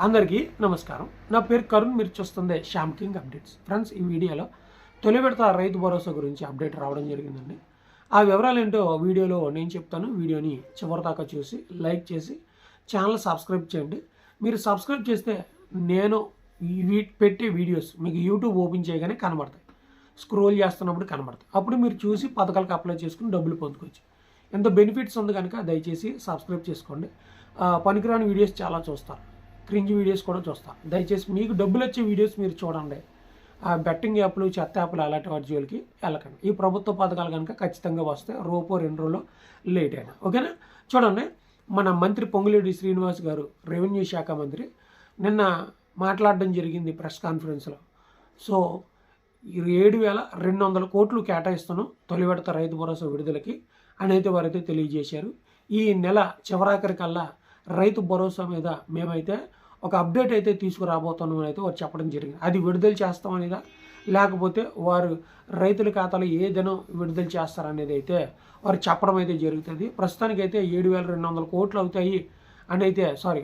అందరికీ నమస్కారం. నా పేరు కరుణ్ మీరు చూస్తుంది శ్యామ్ కింగ్ అప్డేట్స్. ఫ్రెండ్స్ ఈ వీడియోలో తొలి విడత రైతు భరోసా గురించి అప్డేట్ రావడం జరిగిందండి. ఆ వివరాలు ఏంటో వీడియోలో నేను చెప్తాను. వీడియోని చివరిదాకా చూసి లైక్ చేసి ఛానల్ సబ్స్క్రైబ్ చేయండి. మీరు సబ్స్క్రైబ్ చేస్తే నేను వీ- పెట్టే వీడియోస్ మీకు యూట్యూబ్ ఓపెన్ చేయగానే కనబడతాయి. స్క్రోల్ చేస్తున్నప్పుడు కనబడతాయి. అప్పుడు మీరు చూసి పథకాలకు అప్లై చేసుకుని డబ్బులు పొందుకోవచ్చు. ఎంత బెనిఫిట్స్ ఉంది కనుక దయచేసి సబ్స్క్రైబ్ చేసుకోండి. పనికిరాని వీడియోస్ చాలా చూస్తారు. క్రింజ్ వీడియోస్ కూడా చూస్తాను దయచేసి మీకు డబ్బులు వచ్చే వీడియోస్ మీరు చూడండి. ఆ బెట్టింగ్ యాప్లు చెత్త యాప్లు అలాంటి వాటి జోలికి వెళ్ళకండి. ఈ ప్రభుత్వ పథకాలు కనుక ఖచ్చితంగా వస్తే రోపో రెండు రోజులు లేట్ అయినా. ఓకేనా చూడండి మన మంత్రి పొంగులేడి శ్రీనివాస్ గారు రెవెన్యూ శాఖ మంత్రి నిన్న మాట్లాడడం జరిగింది ప్రెస్ కాన్ఫరెన్స్లో సో ఏడు వేల రెండు వందల కోట్లు కేటాయిస్తున్నాం తొలి విడత రైతు భరోసా విడుదలకి అనేది వారైతే తెలియజేశారు. ఈ నెల చివరాఖరికల్లా రైతు భరోసా మీద మేమైతే ఒక అప్డేట్ అయితే తీసుకురాబోతాము అని అయితే వారు చెప్పడం జరిగింది. అది విడుదల చేస్తామనేదా? లేకపోతే వారు రైతుల ఖాతాలో ఏ దినం విడుదల చేస్తారనేది అయితే వారు చెప్పడం అయితే జరుగుతుంది. ప్రస్తుతానికైతే ఏడు వేల రెండు వందల కోట్లు అవుతాయి అని అయితే సారీ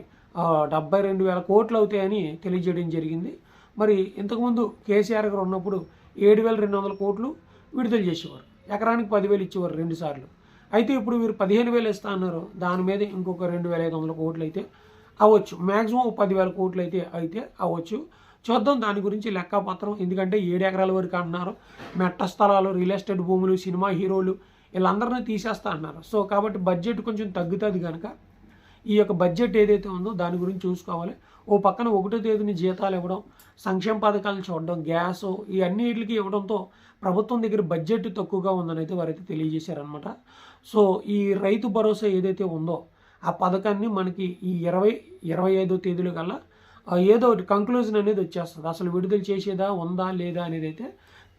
డెబ్బై రెండు వేల కోట్లు అవుతాయని తెలియజేయడం జరిగింది. మరి ఇంతకుముందు కేసీఆర్ గారు ఉన్నప్పుడు ఏడు వేల రెండు వందల కోట్లు విడుదల చేసేవారు. ఎకరానికి పదివేలు ఇచ్చేవారు రెండు సార్లు. అయితే ఇప్పుడు మీరు పదిహేను వేలు ఇస్తా అన్నారు. దాని మీద ఇంకొక రెండు వేల ఐదు వందల కోట్లు అయితే అవ్వచ్చు. మ్యాక్సిమం పదివేల కోట్లు అయితే అయితే అవ్వచ్చు. చూద్దాం దాని గురించి లెక్కపత్రం. ఎందుకంటే ఏడు ఎకరాల వరకు అంటున్నారు. మెట్ట స్థలాలు రియల్ ఎస్టేట్ భూములు సినిమా హీరోలు వీళ్ళందరినీ తీసేస్తా అన్నారు. సో కాబట్టి బడ్జెట్ కొంచెం తగ్గుతుంది కనుక ఈ యొక్క బడ్జెట్ ఏదైతే ఉందో దాని గురించి చూసుకోవాలి. ఓ పక్కన ఒకటో తేదీని జీతాలు ఇవ్వడం సంక్షేమ పథకాలు చూడడం గ్యాస్ ఈ అన్నిటికి ఇవ్వడంతో ప్రభుత్వం దగ్గర బడ్జెట్ తక్కువగా ఉందని అయితే వారైతే తెలియజేశారనమాట సో ఈ రైతు భరోసా ఏదైతే ఉందో ఆ పథకాన్ని మనకి ఈ ఇరవై ఇరవై ఐదో తేదీల కల్లా ఏదో ఒకటి కంక్లూజన్ అనేది వచ్చేస్తుంది. అసలు విడుదల చేసేదా ఉందా లేదా అనేది అయితే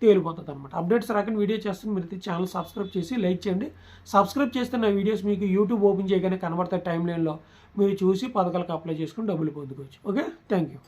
తేలిపోతుంది అనమాట అప్డేట్స్ రాకని వీడియో చేస్తుంది మీరు ఛానల్ సబ్స్క్రైబ్ చేసి లైక్ చేయండి. సబ్స్క్రైబ్ చేస్తే నా వీడియోస్ మీకు యూట్యూబ్ ఓపెన్ చేయగానే కనబడతాయి టైం లైన్లో. మీరు చూసి పథకాలకు అప్లై చేసుకుని డబ్బులు పొందుకోవచ్చు. ఓకే? Thank you